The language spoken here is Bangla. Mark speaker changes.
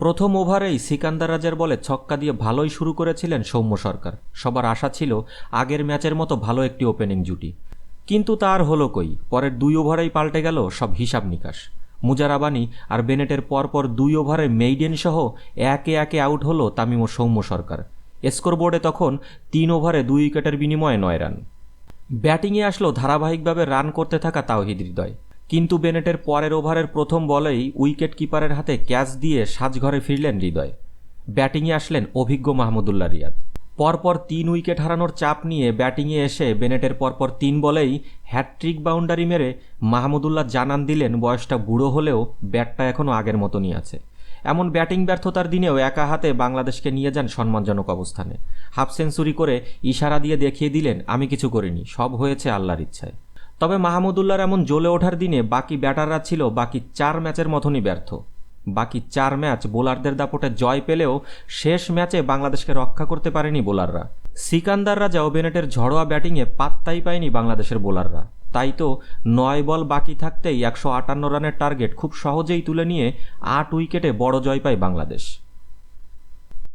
Speaker 1: প্রথম ওভারেই সিকান্দার রাজার বলে ছক্কা দিয়ে ভালোই শুরু করেছিলেন সৌম্য সরকার। সবার আশা ছিল আগের ম্যাচের মতো ভালো একটি ওপেনিং জুটি। কিন্তু তার হলো কই? পরের দুই ওভারেই পাল্টে গেল সব হিসাব নিকাশ। মুজারাবানি আর বেনেটের পরপর দুই ওভারে মেইডেন সহ একে একে আউট হলো তামিম ও সৌম্য সরকার। স্কোরবোর্ডে তখন তিন ওভারে দুই উইকেটের বিনিময়ে নয় রান। ব্যাটিংয়ে আসলো ধারাবাহিকভাবে রান করতে থাকা তাওহিদ হৃদয়। কিন্তু বেনেটের পরের ওভারের প্রথম বলেই উইকেট কিপারের হাতে ক্যাচ দিয়ে সাজঘরে ফিরলেন হৃদয়। ব্যাটিংয়ে আসলেন অভিজ্ঞ মাহমুদুল্লাহ রিয়াদ। পরপর তিন উইকেট হারানোর চাপ নিয়ে ব্যাটিংয়ে এসে বেনেটের পরপর তিন বলেই হ্যাটট্রিক বাউন্ডারি মেরে মাহমুদুল্লাহ জানান দিলেন বয়সটা বুড়ো হলেও ব্যাটটা এখনও আগের মতনই আছে। এমন ব্যাটিং ব্যর্থতার দিনেও একা হাতে বাংলাদেশকে নিয়ে যান সম্মানজনক অবস্থানে। হাফ সেঞ্চুরি করে ইশারা দিয়ে দেখিয়ে দিলেন, আমি কিছু করিনি, সব হয়েছে আল্লাহর ইচ্ছায়। তবে মাহমুদুল্লাহর এমন জ্বলে ওঠার দিনে বাকি ব্যাটাররা ছিল বাকি চার ম্যাচের মতনই ব্যর্থ। বাকি চার ম্যাচ বোলারদের দাপটে জয় পেলেও শেষ ম্যাচে বাংলাদেশকে রক্ষা করতে পারেনি বোলাররা। সিকান্দার রাজা ও বেনেটের ঝড়োয়া ব্যাটিংয়ে পাত্তাই পায়নি বাংলাদেশের বোলাররা। তাই তো নয় বল বাকি থাকতেই একশো আটান্ন রানের টার্গেট খুব সহজেই তুলে নিয়ে আট উইকেটে বড় জয় পায় বাংলাদেশ।